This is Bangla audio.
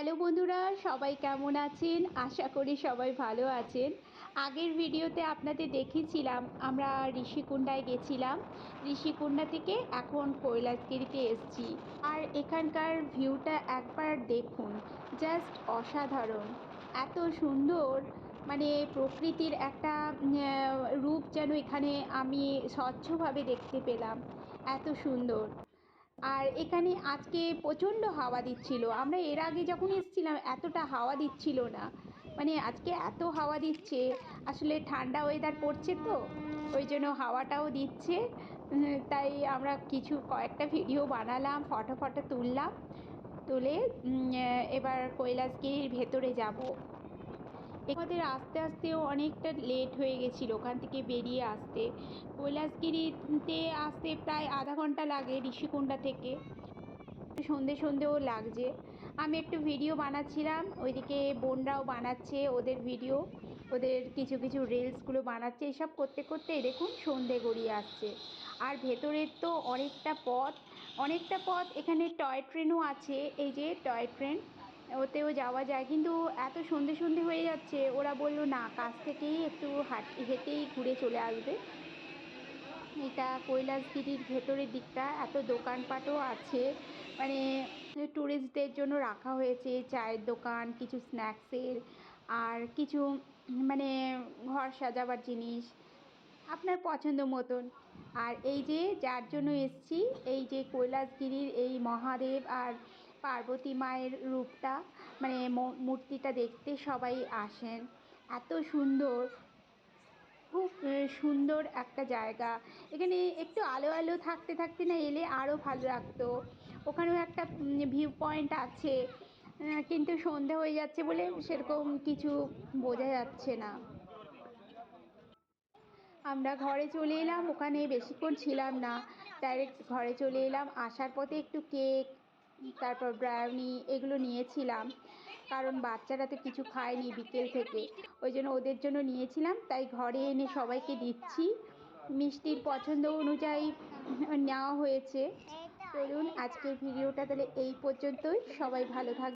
হ্যালো বন্ধুরা, সবাই কেমন আছেন? আশা করি সবাই ভালো আছেন। আগের ভিডিওতে আপনাদের দেখিয়েছিলাম আমরা ঋষিকুণ্ডায় গেছিলাম। ঋষিকুণ্ডা থেকে এখন কৈলাসগিরিতে এসেছি। আর এখানকার ভিউটা একবার দেখুন, জাস্ট অসাধারণ। এত সুন্দর মানে প্রকৃতির একটা রূপ যেন এখানে আমি স্বচ্ছভাবে দেখতে পেলাম। এত সুন্দর। আর এখানে আজকে প্রচণ্ড হাওয়া দিচ্ছিল। আমরা এর আগে যখন এসেছিলাম, এতটা হাওয়া দিচ্ছিল না। মানে আজকে এত হাওয়া দিচ্ছে, আসলে ঠান্ডা ওয়েদার পড়ছে তো, ওই জন্য হাওয়াটাও দিচ্ছে। তাই আমরা কিছু কয়েকটা ভিডিও বানালাম ফটো ফটো তুললাম, তুলে এবার কৈলাসগিরির ভেতরে যাব। আমাদের আস্তে আস্তেও অনেকটা লেট হয়ে গেছিল ওখান থেকে বেরিয়ে আসতে। কৈলাসগিরিতে আসতে প্রায় আধা ঘণ্টা লাগে ঋষিকুণ্ডা থেকে। সন্ধে সন্ধেও লাগছে। আমি একটু ভিডিও বানাচ্ছিলাম, ওইদিকে বোনরাও বানাচ্ছে ওদের ভিডিও ওদের কিছু কিছু রিলসগুলো বানাচ্ছে, এসব করতে করতে দেখুন সন্ধে গড়িয়ে আসছে। আর ভেতরের তো অনেকটা পথ অনেকটা পথ এখানে টয় ট্রেনও আছে, এই যে টয় ট্রেন ওতেও যাওয়া যায়। কিন্তু এত সন্ধে সন্ধে হয়ে যাচ্ছে, ওরা বলল, না কাছ থেকেই একটু হাঁট, হেঁটেই ঘুরে চলে আসবে। এটা কৈলাসগিরির ভেতরের দিকটা, এত দোকানপাটও আছে। মানে ট্যুরিস্টদের জন্য রাখা হয়েছে চায়ের দোকান, কিছু স্ন্যাক্সের আর কিছু মানে ঘর সাজাবার জিনিস, আপনার পছন্দ মতন। আর এই যে, যার জন্য এসছি, এই যে কৈলাসগিরির এই মহাদেব আর পার্বতী মায়ের রূপটা মানে মূর্তিটা দেখতে সবাই আসেন। এত সুন্দর, খুব সুন্দর একটা জায়গা। এখানে একটু আলো আলো থাকতে থাকতে না এলে আরও ভালো লাগতো। ওখানেও একটা ভিউ পয়েন্ট আছে কিন্তু সন্ধে হয়ে যাচ্ছে বলে সেরকম কিছু বোঝা যাচ্ছে না। আমরা ঘরে চলে এলাম, ওখানে বেশিক্ষণ ছিলাম না। ডাইরেক্ট ঘরে চলে এলাম, আসার পথে একটু কেক তারপর ব্রাউনি এগুলো নিয়েছিলাম। কারণ বাচ্চারা তো কিছু খায়নি বিকেল থেকে। ওই জন্য ওদের জন্য নিয়েছিলাম। তাই ঘরে এনে সবাইকে দিচ্ছি। মিষ্টির পছন্দ অনুযায়ী নেওয়া হয়েছে। চলুন আজকের ভিডিওটা তাহলে এই পর্যন্তই। সবাই ভালো থাকবে